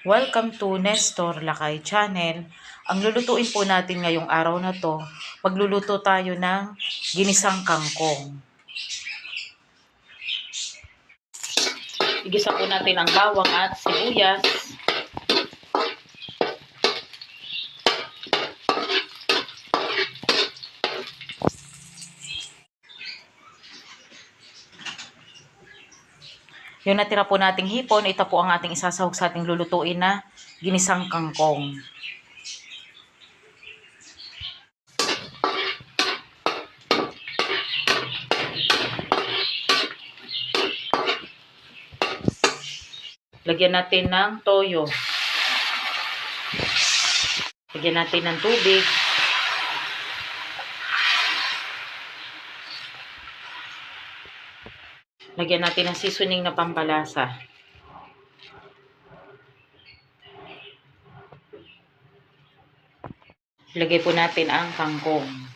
Welcome to Nestor Lakay Channel. Ang lulutuin po natin ngayong araw na to, magluluto tayo ng ginisang kangkong. Igisa po natin ang bawang at sibuyas. Yung natira po nating hipon, ito po ang ating isasahog sa ating lulutuin na ginisang kangkong. Lagyan natin ng toyo. Lagyan natin ng tubig. Lagyan natin ng seasoning na pampalasa. Lagay po natin ang kangkong.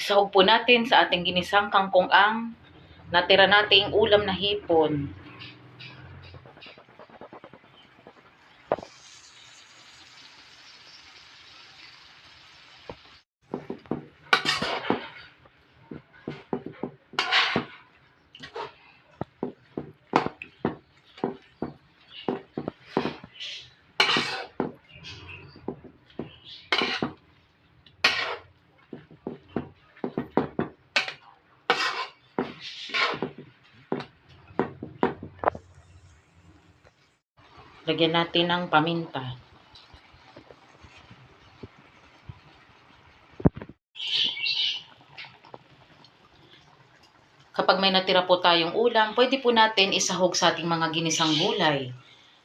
Isahog po natin sa ating ginisang kangkong ang natira nating ulam na hipon. Lagyan natin ng paminta. Kapag may natira po tayong ulam, pwede po natin isahog sa ating mga ginisang gulay.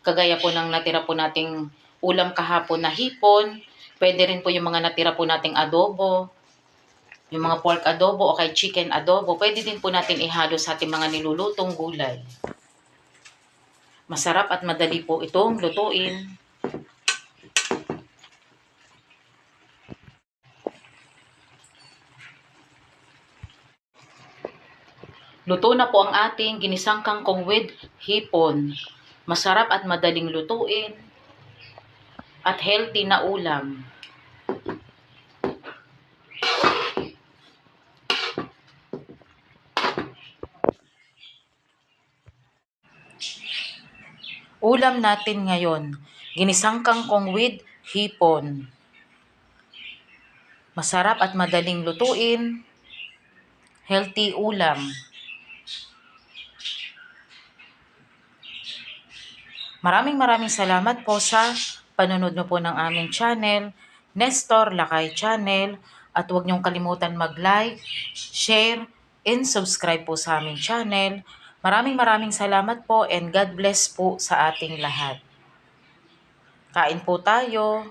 Kagaya po ng natira po nating ulam kahapon na hipon, pwede rin po yung mga natira po nating adobo, yung mga pork adobo o kay chicken adobo, pwede din po natin ihalo sa ating mga nilulutong gulay. Masarap at madali po itong lutuin. Luto na po ang ating ginisang kangkong with hipon. Masarap at madaling lutuin. At healthy na ulam. Ulam natin ngayon, ginisang kangkong with hipon. Masarap at madaling lutuin. Healthy ulam. Maraming maraming salamat po sa panonood nyo po ng aming channel, Nestor Lakay Channel. At huwag niyong kalimutan mag-like, share, and subscribe po sa aming channel. Maraming maraming salamat po and God bless po sa ating lahat. Kain po tayo.